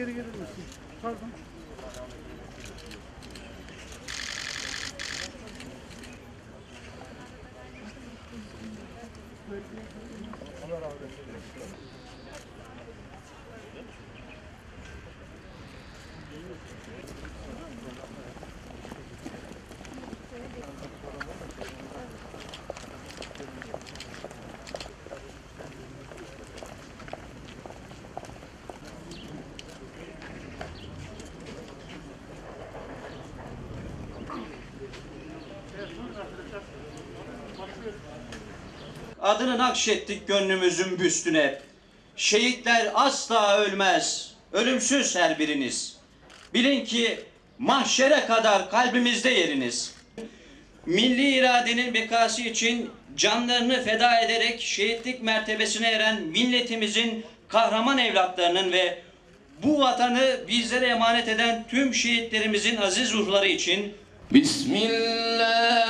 geri gelir misin? Pardon. adını nakşettik gönlümüzün büstüne. Şehitler asla ölmez, ölümsüz her biriniz. Bilin ki mahşere kadar kalbimizde yeriniz. Milli iradenin bekası için canlarını feda ederek şehitlik mertebesine eren milletimizin kahraman evlatlarının ve bu vatanı bizlere emanet eden tüm şehitlerimizin aziz ruhları için Bismillah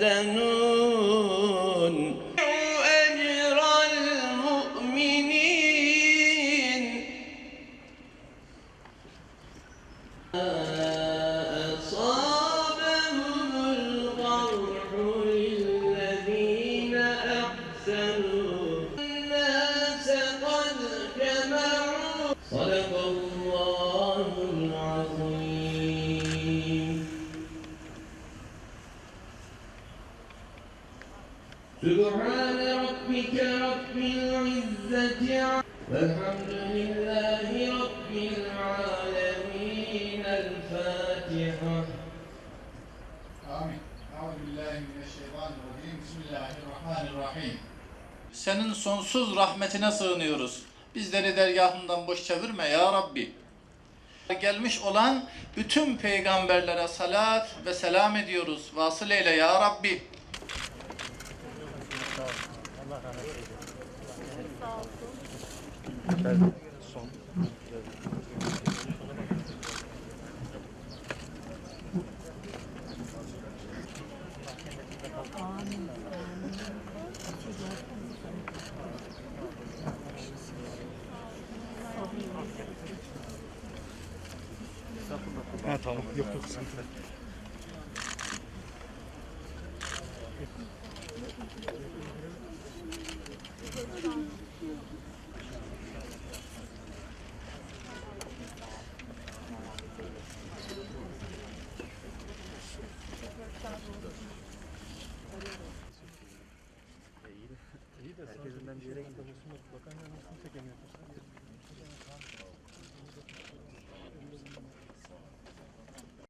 يحزنون. أجر المؤمنين. أصابهم القرح للذين أحسنوا الناس قد جمعوا. صدق الله سبحان ربك رب العزة عما والحمد لله رب العالمين الفاتحة آمين أعوذ بالله من الشيطان الرجيم بسم الله الرحمن الرحيم Senin sonsuz rahmetine sığınıyoruz. Bizleri dergahından boş çevirme ya Rabbi. Gelmiş olan bütün peygamberlere salat ve selam ediyoruz. Vasıl eyle ya Rabbi. Ha tamam. Yok yok sıkıntı yok. İyi de herkesinden bir yere gitmesi bakan yanlışını